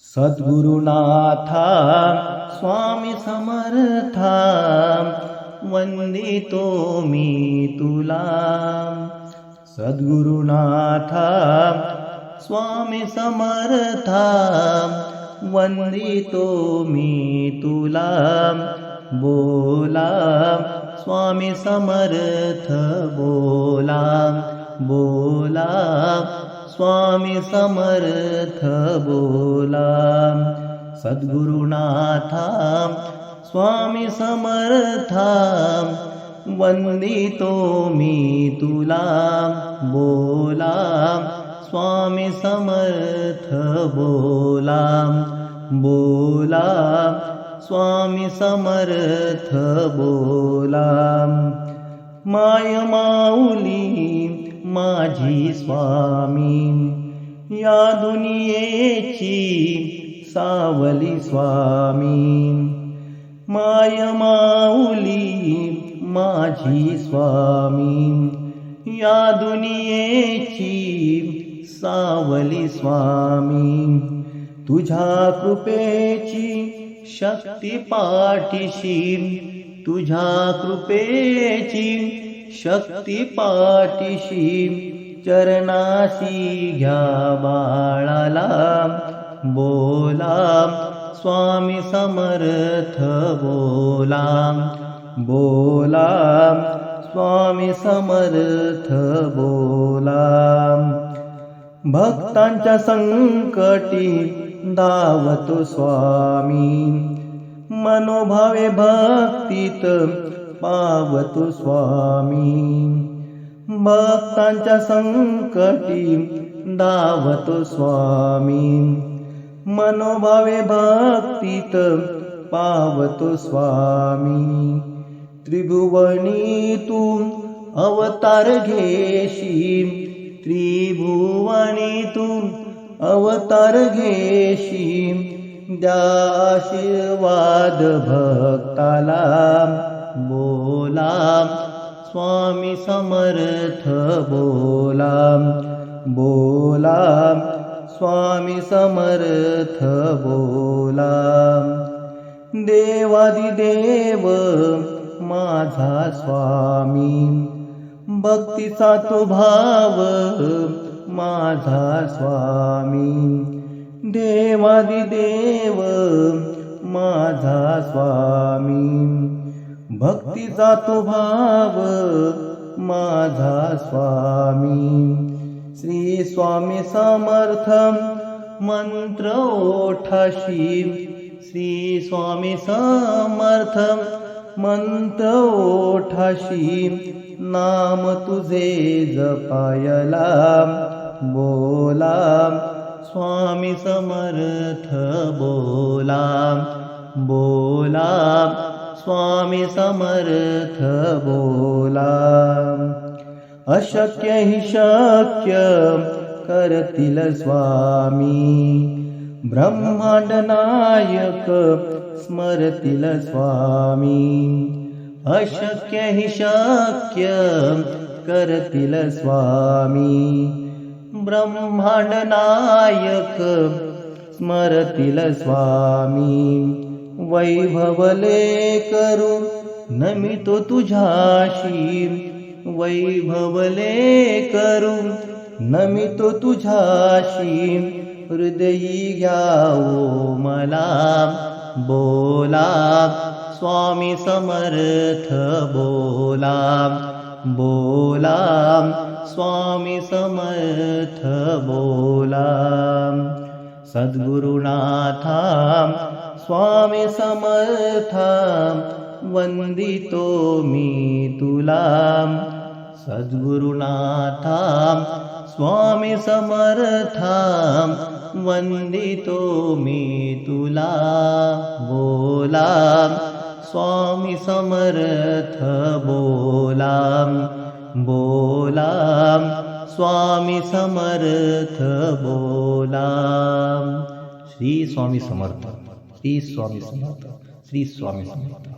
सद्गुरुनाथा स्वामी समर्था वंदितो मी तुला। सद्गुरुनाथा स्वामी समर्था वंदितो मी तुला। बोला स्वामी समर्थ बोला। बोला. स्वामी समर्थ बोला. सद्गुरुनाथा स्वामी समर्था वंदितो मी तुला. बोला. स्वामी समर्थ बोला. बोला. स्वामी समर्थ बोला. माय माऊली माझी स्वामी. या दुनियेची सावली स्वामी. माय माऊली माझी स्वामी. या दुनियेची सावली स्वामी. तुझ्या कृपेची शक्ती पाठीशी तुझ्या कृपेची शक्ती पाठीशी चरणाशी घ्या बाळाला. बोला स्वामी समर्थ बोला. बोला स्वामी समर्थ बोला. भक्तांच्या संकटी धावतो स्वामी. मनोभावे भक्तीत पावतो स्वामी. भक्तांच्या संकटी धावतो स्वामी. मनोभावे भक्तीत पावतो स्वामी. त्रिभुवनी तू अवतार घेशी. त्रिभुवनी तू अवतार घेशी. द्या आशीर्वाद भक्ताला. बोला स्वामी समर्थ बोला बोला स्वामी समर्थ बोला देवादिदेव माझा स्वामी. भक्तीचा तो भाव माझा स्वामी. देवादिदेव माझा स्वामी. भक्तीचा तो भाव माझा स्वामी. श्री स्वामी समर्थ मंत्र ओठाशी श्री स्वामी समर्थ मंत्र ओठाशी नाम तुझे जपायला बोला. स्वामी समर्थ बोला. बोला. स्वामी समर्थ बोला. अशक्य हि शक्य करतील स्वामी. ब्रह्मांड नायक स्मरतील स्वामी. अशक्य हि शक्य करतील स्वामी. ब्रह्मांड नायक स्मरतील स्वामी. वैभवले करू नमितो तुझ्याशी वैभवले करू नमितो तुझ्याशी हृदयी घ्यावो मला बोला. स्वामी समर्थ बोला. बोला. स्वामी समर्थ बोला. सद्गुरुनाथा स्वामी समर्था वंदितो मी तुला सद्गुरुनाथा स्वामी समर्था वंदितो मी तुला बोला स्वामी समर्थ बोला बोला स्वामी समर्थ बोला. श्री स्वामी समर्थ श्री स्वामी समर्थ श्री स्वामी समर्थ.